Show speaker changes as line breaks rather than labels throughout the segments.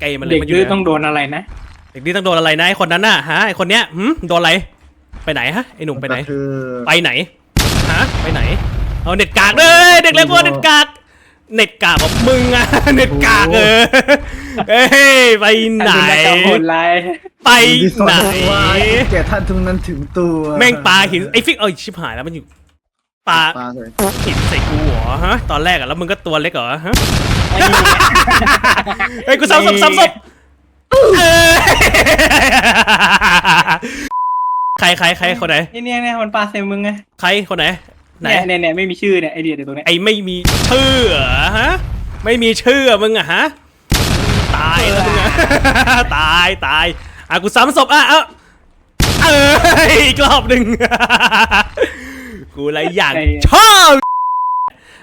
เกมมันเลย
เด็ก
มันอยู่
ดื้อ
ใน
ต้องโดนอะไรนะ
เด็กนี่ต้องโดนอะไรนะไอคนนั้นน่ะฮะไอคนเนี้ยหืมโดนอะไรไปไหนฮะไอหนุ่มไปไหน
ก็คือ
ไปไหนฮะไปไหน เอาเน็ตกากเอ้ยเด็กเล็กพวกเน็ตกาก เน็ตกากของมึงอะ เน็ตกากเออเอ้ยไปไหน
ท่าเป็นนักโหดร้าย
ไป
ที่สอ
ไหน
นว่าแก่ท่านทุกนั้นถึงตัว
แม่งปลาหินไอ้ฟิกเอ้ยชิบหายแล้วมันอยู่ ปลา
ปลาเลย
หินใส่กูเหรอฮะ ตอนแรกอะแล้วมึงก็ตัวเล็กเหรอฮะ
ไอ้นี่
เฮ้ยกูซ้ำซ้ำซ้ำซ้ำเอ้ยใครใครใครคนไหน
ไอ้เนี่ยเนี่ยมันปลาใส่มึงไง
ใครคนไหนไหน
เนี่ยเนี่ยเนี่ยไม่มีชื่อเนี่ยไอเดียเดี๋ยวตรงเนี้ย
ไอ้ไม่มีชื่อเหรอฮะไม่มีชื่อมึงอะฮะตายแล้วมึงอะตายตายอะกูซ้ำศพอะเอ้าเอ้ยอีกรอบหนึ่ง กูอะไรอย่างชอบ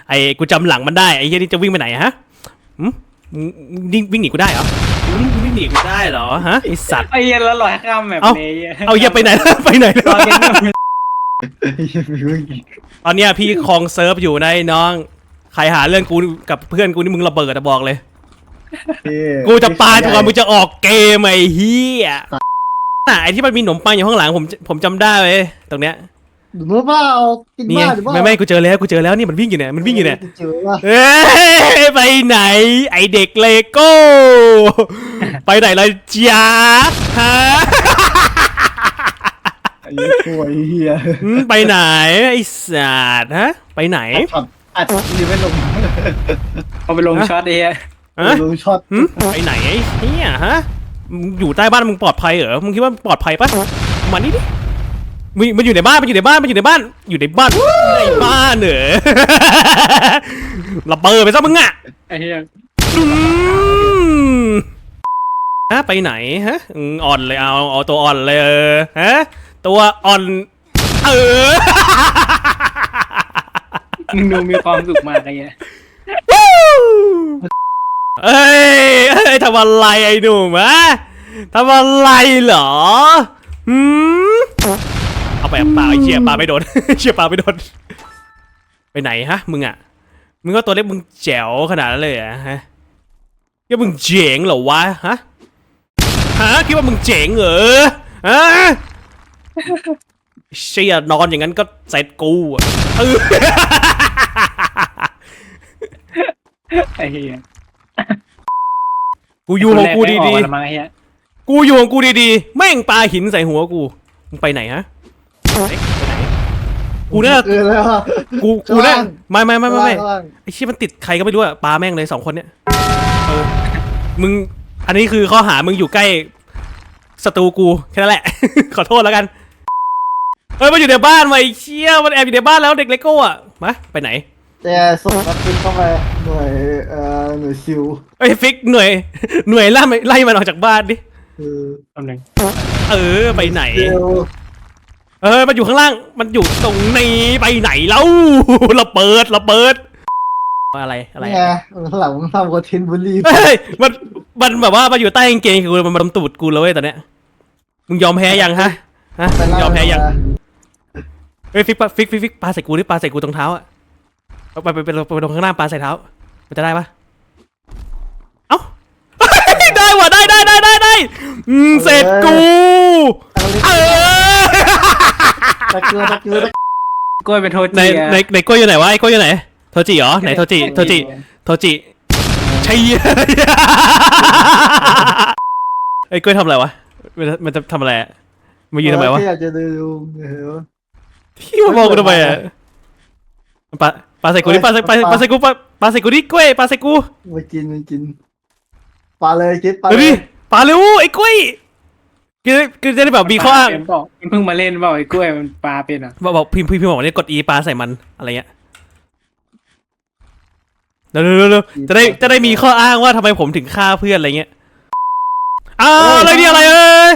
ไอ้กูจำหลังมันได้ไอ้เหี้ยนี่จะวิ่งไปไหนอะฮะหืมมึงวิ่งวิ่งหนีกูได้เหรอหืมวิ่งหนีกูได้เหรอฮะไอสัตว์
ไอ้เหี้ยแล้วลอยข้ามแบบ
เอ้า
นี้
เอาเหี้ยไปไหนไปไหน
รอเย็น
ตอนเนี้ยพี่คลองเซิร์ฟอยู่นะไอ้น้อง ใครหาเรื่องกูกับเพื่อนกูนี่มึงระเบิดอะบอกเลย กูจะปาจนกว่ามึงจะออกเกมไอ้เฮียน่ะไอ้ที่มันมีขนมปังอยู่ข้างหลังผมผมจำได้เว้ยตรงเนี้ย
หรือว่าเอากิน
นี่
บ้าหรือว่า
ไม่ไม่กูเจอแล้วกูเจอแล้วนี่มันวิ่งอยู่เนี่ยมันวิ่งอยู่เนี่ย
เจอว่า
เอ้ยไปไหน ไอเด็กเลโก้ ไปไหนเลยจ้าฮะ
ไอ้ป่วยเฮีย
หืมไปไหนไอสัตว์ฮะไปไหน
ช็อตอัดดีไม่ลง
เอาไปลงช็อตไอ้เหี้ย
ฮะ
ลงช็อต
หืมไปไหนไอ้เนี่ยฮะมึงอยู่ใต้บ้านมึงปลอดภัยเหรอ มึงคิดว่าปลอดภัยปะมานี่ดิ มันมันอยู่ในบ้านมันอยู่ในบ้านมันอยู่ในบ้านอยู่ในบ้านในบ้านเหรอระเบิดไปซะมึงอะ
ไอ้เหี้ย
อืมฮะไปไหนฮะอืมอ่อนเลยเอาเอาตัวอ่อนเลยเออฮะตัวอ่อนเออ
มึงดูมีความสุขมากไอ้เหี้ย
เอ้ยเอ้ยทำอะไรไอ้หนุ่มอะทำอะไรเหรอ หืม เอาไปปลาไอ้เชี่ยปลาไม่โดนเชี่ยปลาไม่โดน ไปไหนฮะ มึงอะมึงก็ตัวเล็กมึงแจ๋วขนาดนั้นเลยเหรอะฮะคิดว่ามึงเจ๋งเหรอวะฮะฮะคิดว่ามึงเจ๋งเหรอฮะเชี่ยนอนอย่างนั้นก็เสร็จกูอะเออ
ไอ้เหี้ย
กูอยู่ของกู
คนแร
ดี
ไม่ออ
ๆ
แล้วมั้งไอ้เหี้ย
กูอยู่ของกูดีๆ แม่งปาหินใส่หัวกู มึงไปไหนฮะ เอ๊ะไปไหนกูเนี่ย
เออแล้วอะ
กูกูเนี่ย
ข้างล่าง
ไม่ไม่ไม่ไม่ไม่
ข้างล่าง
ไอ้ชี้ยมันติดใครก็ไม่รู้อะปาแม่งเลยสองคนเนี่ยเออมึงอันนี้คือข้อหามึงอยู่ใกล้ศัตรูกูแค่นั้นแหละ ขอโทษแล้วกันเอ้ยมันอยู่ในบ้านว่ะไอ้เชี่ยมันแอบอยู่ในบ้านแล้วเด็กเลโก้อะมาไปไหน
แต่ส่งนักบินเข้าไปหน่วยเอ่อหน่วยซิล
เอ้ยฟิกหน่วยหน่วยไล่มันไล่มันออกจากบ้านดิ
คือ
ตำแหน่ง
เออไปไหน
ซิล
เออมันอยู่ข้างล่าง มันอยู่ตรงนี้ไปไหนแล้วระเบิดระเบิด อะไรอะไร
นี่ไงหลังมึงทำคอนเทนต์บุลลี่
เฮ้ยมันมันแบบว่ามาอยู่ใต้กางเกงกูมันมาตำตูดกูเลยเว้ยตอนเนี้ยมึงยอมแพ้ยังฮะฮะ
ไป
มึง
ล่าย
อมแพ้ยัง
มา
เฮ้ยฟิกปะฟิกฟิกฟิกปาใส่กูดิปาใส่กูตรงเท้าอะเอาไปไปไปไปตรงข้างหน้าปาใส่เท้า มันจะได้ปะเอ้า ได้ว่ะได้ได้ได้ได้ได้อืมเสร็จกู
เอาเลย
เออ
ตะเกียบตะเกียบตะ
กล้วยเป็นโท
ใน
จิ
ในในกล้วยอยู่ไหนวะไอ้กล้วยอยู่ไหนโทจิเหรอไหนโทจิโทจิโทจิใช่ไอ้กล้วยทำอะไรวะมันมันจะทำอะไรอะมายืนทำไมวะ
แค่อยากจะดูเออ
ที่มามองกูทำไมอะปาปาใส่กูดิปาใส่ปาปาใส่กูปาปาใส่กูดิกล้วยปาใส่กู
ไม่กินไม่กินปลาเลยคิดปลา
เดี๋ยว
เล
ดิ
ย
ปาเร็วไอ้กล้วย คือคือจะได้แบบมีข้ออ้าง
เป็นเปล่ามันเพิ่งมาเล่นเปล่าไอ้กล้วยมันปลาเป็นอะ
บอกบอกพิมพ์พิมพ์พิมพ์บอกว่าเนี่ยกด E ปาใส่มันอะไรเงี้ยเร็วเร็วเร็วเร็วจะได้จะได้มีข้ออ้างว่าทำไมผมถึงฆ่าเพื่อนอะไรเงี้ยอ้าวอะไรเนี่ยอะไรเอ้ย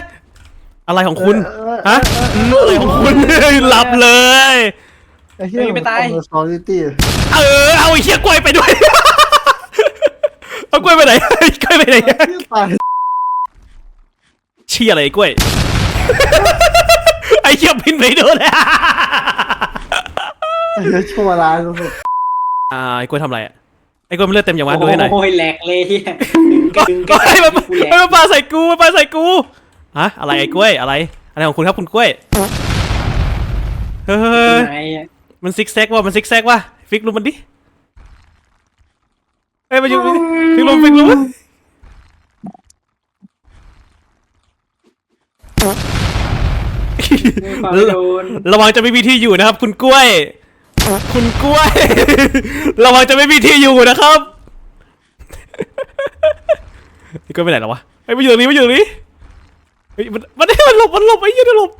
อะไรของคุณ
เออ
ฮะอืมอะไรของคุณ หลับเลย
ไอ้เหี้ยมันเป็นซอลิตี้
เออเอาไอ้เชี่ยกล้วยไปด้วย เอากล้วยไปไหน กล้วยไปไหน
ตาย
เชี่ยอะไรไอ้กล้วย ไอ้เชี่ยพินไปโดน
ไอ้เหี้ยชั่วร้ายสุด
อ่าไอ้กล้วยทำอะไรอะไอ้กล้วยมันเลือดเต็มอย่างวะดูให้หน่อย
โอ้ยแหลกเลยเฮีย
ก็
ดึง
ก็ให้มัน
กูแหลก
ให้มันปาใส่กูมันปาใส่กูฮะอะไรไอ้กล้วยอะไรอะไรของคุณครับคุณกล้วยเฮ้ย
ไหนอะ
มันซิกแซกว่ะมันซิกแซกว่ะฟิกลุมมันดิเอ้ยมาอยู่ฟิกลุมฟิกลุม
ไม่ฟังไม่โดน
ระวังจะไม่มีที่อยู่นะครับ คุณกล้วย คุณกล้วย ระวังจะไม่มีที่อยู่นะครับนี่กล้วยไปไหนแล้ววะไอ้ยมาอยู่ตรงนี้มาอยู่ตรงนี้เฮ้ยมันมันมันหลบมันหลบไอ้ยี่มันหลบ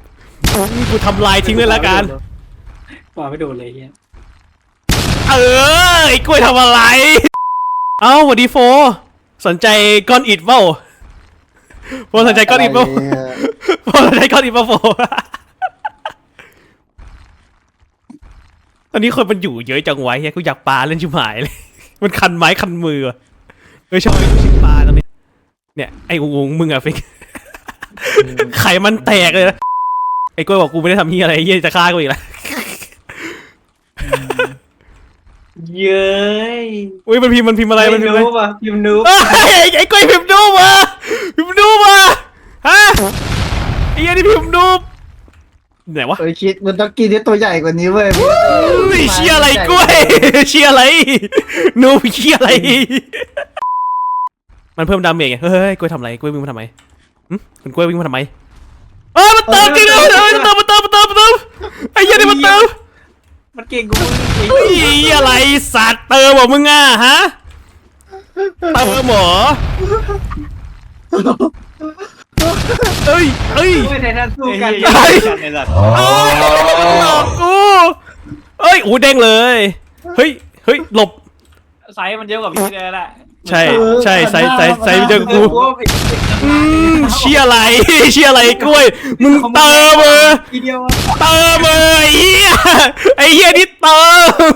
กูทำลายทิ้งเลยละกัน
ฟังไม่โดนเลยเฮีย
เออไอ้กล้วยทำอะไร เอ้าสวัสดีโฟ สนใจก้อนอิดเปล่าโฟสนใจก้อนอิดเปล่าะ
ไรเนี่ย
โฟสนใจก้อนอิดเปล่าโฟตอนนี้คนมันอยู่เยอะจังไวะเฮียกูอยากปลาเล่นชิบหายเลย มันคันไม้คันมือว่ะเฮ้ยชอบไอ้ชิบปลาตรงนี้ เนี่ยไอ้งงมึงอะฟิกไข่มันแตกเลยนะไอ้กล้วยบอกกูไม่ได้ทำเฮียอะไรเฮียจะฆ่ากูอีกแล้ว
เย้ย
อุ้ยมันพิมพ์มันพิมพ์อะไรมันพิมพ์อะไร
นูบอะพิมพ์นูบ
เอ้ยไอ้ไอ้กล้วยพิมพ์ดูมาพิมพ์ดูมาฮะ ไอ้เหี้ยันนี่พิมพ์ดูไหนวะ
เอ้ยคิดมันต้องกินที่ตัวใหญ่กว่านี้เว้ย
ไม่เชียอะไรกล้วยเชียอะไรหนูเชียอะไร มันเพิ่มดาเมจไงเฮ้ยกล้วยทำอะไรกล้วยวิ่งมาทำไมหึคุณกล้วยวิ่งมาทำไมเออมันเติมจริงเลยเออมันเติมมันเติมมันเติมมันเติมไอ้เหี้ยันนี่มันเติม
มันเก่งกูมึงจริง
เฮ้ยอะไรสัตว์เติมบอกมึงอะฮะเติมเหรอ เอ้ยเอ้ย
ด้วยไททันสู้กัน
เฮ้ยเอ้ยหลอกกูเอ้ยอูเด้งเลย เฮ้ยเฮ้ยหลบ
ไซส์มันเยอะกว่าพี่เลยแหละ
ใช่ใช่ใส่ใส่ใส่เจอกูอืมเชียอะไรเชียอะไรกล้วยมึงเติมเออ
ทีเดียว
เติมเออไอ้เหี้ยไอ้เหี้ยนี่เติม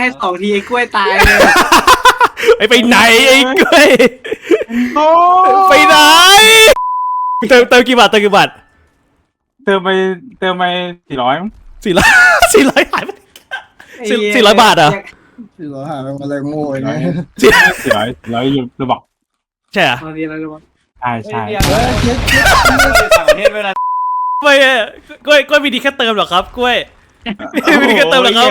ให้สองทีไอ้กล้วยตายเลย
ไอ้ไปไหนไอ้กล้วยไปไหน เติมเติมกี่บาทเติมกี่บาท
เติมไปเติมไปสี่ร้อย
สี่ร้อยสี่ร้อยหายไปสี่สี่ร้อยบาทเหรอ
สี่ร้อยหาไปอะไรโง่ไอ้เนี่ย
สี่
สี่ร้อยสี่ร้อยยูระบอก
ใช่เหรอะ
ตอนนี้อะไรรู้ป่ะ
ใช่ใช่
เฮ้ยคิดคิด
ต่างประเทศเวลา
ไม่อะกล้วยกล้วยมีดีแค่เติมเหรอครับกล้วยมีดีแค่เติมเหรอครับ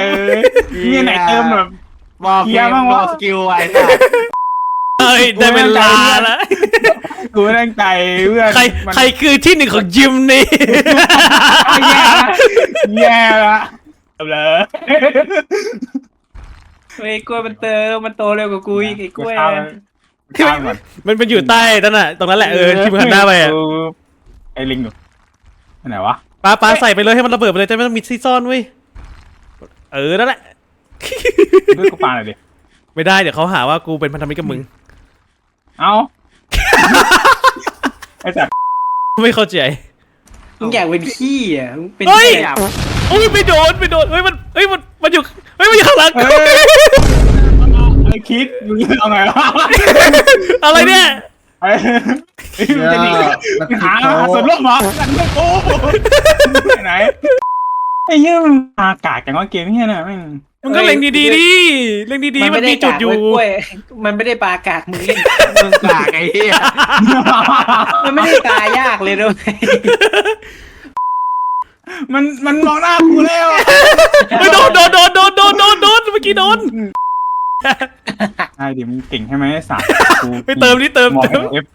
มีไหนเติมแบบ
บอก
เฮียบ้างวะ
สกิลไอ้สัส
เฮ้ยได้เวลาแล้ว
กูไม่ตั้งใจเพื่อน
ใคร
มัน
ใครคือที่หนึ่งของยิมนี่
แย่ละแย่ละเอาเลย
ไอ้กล้วยมันเติมมันโตเร็วกว่ากูอีกไอ้กล้วย
ข้ามข้ามก่อน
มันเป็นอยู่ใต้นั่นน่ะ ตรงนั้นแหละเออที่มึงหันหน้าไปอะ
กูไอ้ลิงอยู่อันไหนวะ
ปาปาใส่ไปเลยให้มันระเบิดไปเลยจะไม่ต้องมีที่ซ่อนเว้ยเออนั่นแหละ
ด้วยกูปาหน่อยดิ
ไม่ได้เดี๋ยวเขาหาว่ากูเป็นพันธมิตรกับมึง
เอ้าไอ้สัตว์
ไม่เข้าใจ
มึงอยากเป็นขี้อะมึงเป็น
เฮ้ย
ขี้อะ
โอ้ยไม่โดนไม่โดนเฮ้ยมันเฮ้ยมันมันอยู่เฮ้ยมันอยู่ข้างหลังกู
ไอ้คิดมึงเอาไงวะ
อะไรเนี่ย
ไอ้ไอ้มึงจะหนี
มัน
หา
ติด
หา
เขา
ส่วนร่วมเหรอกันด้วยกูไหนไอ้เหี้ยมันอากาศจังว่าเกมเหี้ยน่ะแม่ง
มึงก็เล็งดีๆดิเล็งดีๆมันมีจุดอยู่
ไกากเว้กล้วยมันไม่ได้ปลากากมึงเล่นมึง
กากไอ้เหี้ย
มันไม่ได้ตายยากเลยด้วย
มันมันมองหน้ากูแล้ว
เฮ้ยโดนโดนโดนโดนโดนโดนโดนเมื่อกี้โดน
ไอ้ดิมึงเก่งใช่ไหมไอ้สัตว์กู
ไปเติมนี่เติม
มอง
เติม
เอฟมองเอฟ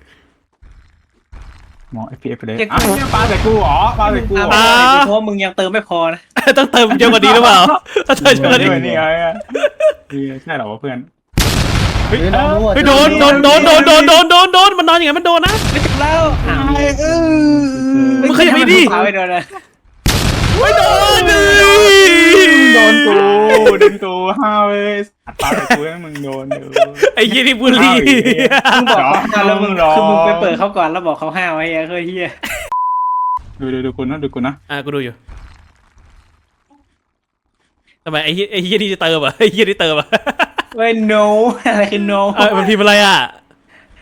พีเอฟไปเลยอ้าวเนี่ยปลาใส่กูเหรอปลาใส่กูเหรอ
อ่า
เพราะว่ามึงยังเติมไม่พอนะ
ต้องเติมเยอะกว่านี้หรือเปล่าถ้าเติมเยอะกว่านี้
นี่ไงอะนี่ใช่เหรอวะเพื่อน
เฮ้ย
เฮ้ยน้องรู้อะ
เฮ้ยโดนโดนโดนโดนโดนโดนโดนโดนมันนอนอย่างไงมันโดนนะ
ไม่จบแล้วอ้าว
มึงขยับไปดิ
เอาไปโดนเลย
ไม่โดนดิ
โดนกูโดนกูห้าวเลยอัดปลาใส่กูให้มึงโดนเดี๋ยว
ไอ้ยี่นี่บุรี
มึงบอกเขาก่อนแล้วมึง
รอ
คือมึงไปเปิดเขาก่อนแล้วบอกเขาห้าวไอ้เหี้ยเคยเฮีย
ดูดูดูกูนะดูกูนะ
อะกูดูอยู่ทำไมไอ้เหี้ยไอ้เหี้ยนี่จะเติมอะไอ้เหี้ยนี่เติมอะ
เว้ย no อะไรคือ no
เออมันพิมพ์อะไรอะ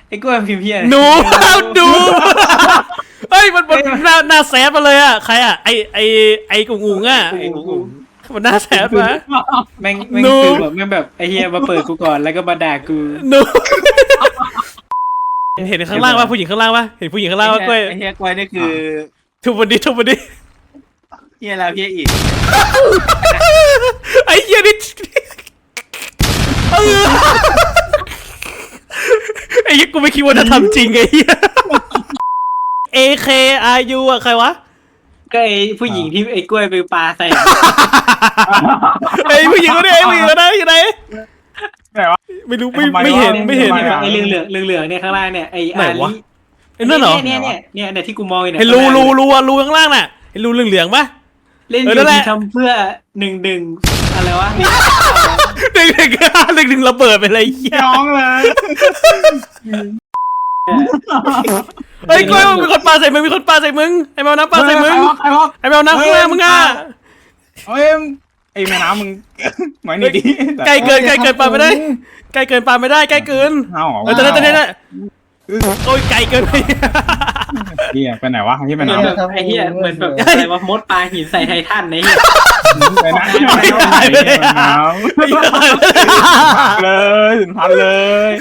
ไอ้กล้วยมันพิมพ์เฮีย
หนูดูเฮ้ยมันมันหน้าหน้าแซฟมาเลยอะใครอะไอไอไอกุงอุงอะ
ไอ้กูกู
มันน่าแสบปะ
แม่งแม่ง
No
คือแบบแม่งแบบไอ้เฮียมาเปิดกูก่อนแล้วก็มาด่ากู
หนูเห็นข้างล่างปะผู้หญิงข้างล่างปะเห็นผู้หญิงข้างล่างปะกล้วย
ไอ้เฮียกล้วยนี่คือ
ทุบมันดิทุบมันดิ
เฮียแล้วเฮียอีก
ไอ้เหี้ยนี่เออไอ้เหี้ยกูไม่คิดว่าจะทำจริงไอ้เหี้ย AK RU อะใครวะ
ก็ไอ้ผู้หญิงที่ไอ้กล้วยไปปาใส่
ไอ้ผู้หญิงคนนี้ไอ้ผู้หญิงคนนั้นอยู่ไหน
ไหนวะ
ไม่รู้ไม่
ทำไม
ไม่เห็น
วะ
ไม่เห็น
ทำไมวะ
ไอ้เหลืองเหลืองเหลืองเหลืองๆเนี่ยข้างล่างเนี่ยไอ้
ไหน
อาวะลิ
ไอ้นั่นเหรอ
เนี่ยเนี่ยเนี่ยเนี่ยที่กูมองอยู่เนี่ย
เห็นรูรูรูอะรูข้างล่างน่ะเห็นรูเหลืองๆปะ
เล่นอ
เออยู่นั่นแหละ
ที่ทำเพื่อหนึ่งหนึ่งอะไรวะ
หนึ่งหนึ่งหนึ่งหนึ่งระเบิดไปเลยไอ้เหี้ย
น้องเลย
เฮ้ยกล้วยมีคนปาใส่มึงมีคนปาใส่มึงไอ้แมวน้ำปาใส่มึง
ใครวะ
ไอ้แมวน้ำข้างล่างมึงอะ
เฮ้ยไอ้แม่น้ำมึงเหมือนนี่ดิ
ไกลเกินไกลเกินปาไม่ได้ไกลเกินปาไม่ได้ใกล้เกิน
เอาเหรอ
เออตอนนั้นตอนนั้นโอ้ยไกลเกินไป
เฮียไปไหนวะที่
เห
แม่
มือน
น้ำ
แบบไอ้เหี้ยเหมือนแบบอะไรวะมดปลาหินใส่ไททันไอ้เหี้ย
ไปไหนไปไหนไปไหนเลยถึงพันเลย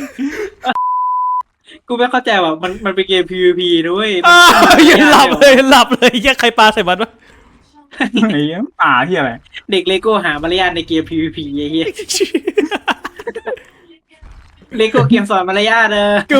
กูไม่เข้าใจว่ามันมันเป็นเกม PVP ด้วย
อ้าวยังหลับเลยหลับเลยยังใครปาใส่มันวะ
ไอ้เหี้ยป่าที่อะไร
เด็กเลโก้หามารยาทในเกม PVP ไอ้เหี้ยเลโก้เกมสอนมารยาทเออ
กู